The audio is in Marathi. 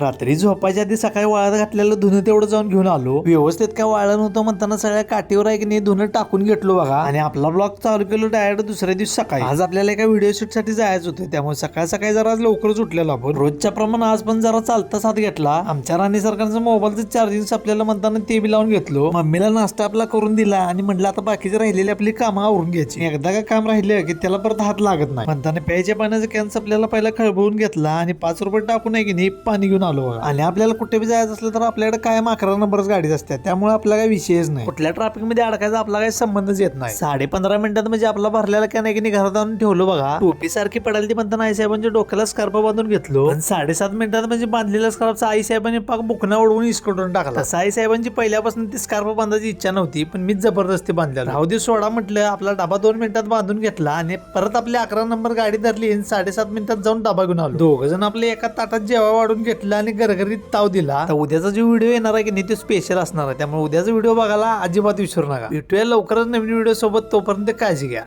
रात्री झोपायच्या आधी सकाळी वाळत घातलेलं धुणं तेवढं जाऊन घेऊन आलो. व्यवस्थित काय वाळलं नव्हतं म्हणताना सगळ्या काठीवर आहे की नाही धुणं टाकून घेतलो बघा. आणि आपला ब्लॉग चालू केलो डायरेक्ट दुसऱ्या दिवशी सकाळी. आज आपल्याला एका व्हिडिओ शूटसाठी जायचं होतं. त्यामुळे सकाळ सकाळी जरा आज लवकरच उठलेलो आपण. रोजच्या प्रमाणे आज पण जरा चालता साथ घेतला. आमच्या राणी सरकारचं मोबाईलचं चार्जिंग आपल्याला म्हणताना ते बी लावून घेतलो. मम्मीला नाश्ता आपला करून दिला आणि म्हटलं आता बाकीचे राहिलेली आपली कामं आवरून घ्यायची. एकदा काय काम राहिले की त्याला परत हात लागत नाही. म्हणताना प्यायच्या पाण्याचा कॅन्स आपल्याला पहिला खळबळून घेतला आणि पाच रुपये टाकून आहे की नाही पाणी घेऊन आलो. आणि आपल्याला कुठे बी जायचं असलं तर आपल्याकडे कायम अकरा नंबरच गाडीच असतात. त्यामुळे आपला काही विषयच नाही. कुठल्या ट्रॅफिकमध्ये अडकायचा आपला काही संबंधच येत नाही. साडे पंधरा मिनिटात म्हणजे आपला भरलेला कॅन आहे की नाही घरात आणून ठेवलो बघा. टोपी सारखी पडायला ती म्हणताना आई साहेबांच्या डोक्याला स्कार्फ बांधून घेतलो. आणि साडेसात मिनिटात म्हणजे बांधलेला स्कार्फचा आई साहेबांनी पाक बुकना उडवून इस्कडून टाकला. तसं आई साहेबांची पहिल्यापासून ती स्कार्फ बांधायची इच्छा नव्हती पण मीच जबरदस्ती बांधलेला. राहू दे सोडा म्हटलं आपला डबा दोन मिनिटात बांधून घेतला आणि परत आपली अकरा नंबर गाडी धरली आणि साडेसात मिनिटात जाऊन डबा घेऊन आलो. दोघ जण आपले एका ताटात जेव्हा वाढून घेतला. आणि गरगरीत ताव दिला. तर उद्याचा जो व्हिडिओ येणार आहे की नाही तो स्पेशल असणार आहे. त्यामुळे उद्याचा व्हिडिओ बघायला अजिबात विसरू नका. भेटूया लवकरच नवीन व्हिडिओ सोबत. तोपर्यंत काळजी घ्या.